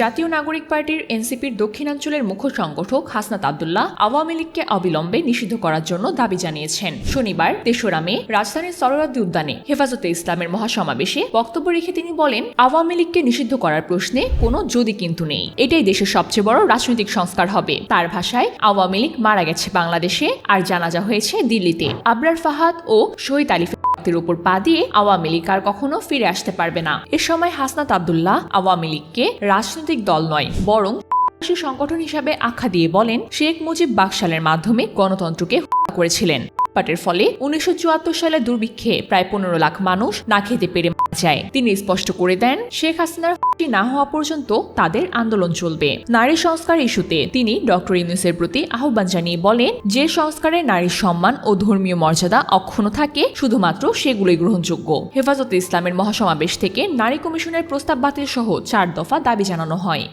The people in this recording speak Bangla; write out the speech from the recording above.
জাতীয় নাগরিক পার্টির এনসিপির দক্ষিণাঞ্চলের মুখ্য সংগঠক হাসনাত আবদুল্লাহ আওয়ামী লীগকে অবিলম্বে নিষিদ্ধ করার জন্য দাবি জানিয়েছেন। শনিবার তেসরা মে রাজধানীর সরোয়ার্দী উদ্যানে হেফাজতে ইসলামের মহাসমাবেশে বক্তব্য রেখে তিনি বলেন, আওয়ামী লীগকে নিষিদ্ধ করার প্রশ্নে কোনো যদি কিন্তু নেই। এটাই দেশের সবচেয়ে বড় রাজনৈতিক সংস্কার হবে। তার ভাষায়, আওয়ামী লীগ মারা গেছে বাংলাদেশে আর জানাজা হয়েছে দিল্লিতে। আবরার ফাহাদ ও শহীদ আলী রক্তের উপর পা দিয়ে আওয়ামী লীগ আর কখনো ফিরে আসতে পারবে না। এ সময় হাসনাত আবদুল্লাহ আওয়ামী লীগকে রাজনৈতিক দল নয়, বরং সংগঠন হিসাবে আখ্যা দিয়ে বলেন, শেখ মুজিব বাকশালের মাধ্যমে গণতন্ত্রকে হত্যা করেছিলেন। পাটের ফলে উনিশশো চুয়াত্তর সালে দুর্ভিক্ষে প্রায় পনেরো লাখ মানুষ না খেতে পেরে মারা যায়। তিনি স্পষ্ট করে দেন, শেখ হাসিনার না হওয়া পর্যন্ত তাদের আন্দোলন চলবে। নারী সংস্কার ইস্যুতে তিনি ডক্টর ইউনুসের প্রতি আহ্বান জানিয়ে বলেন, যে সংস্কারে নারীর সম্মান ও ধর্মীয় মর্যাদা অক্ষুণ্ণ থাকে, শুধুমাত্র সেগুলোই গ্রহণযোগ্য। হেফাজতে ইসলামের মহাসমাবেশ থেকে নারী কমিশনের প্রস্তাব বাতিল সহ চার দফা দাবি জানানো হয়।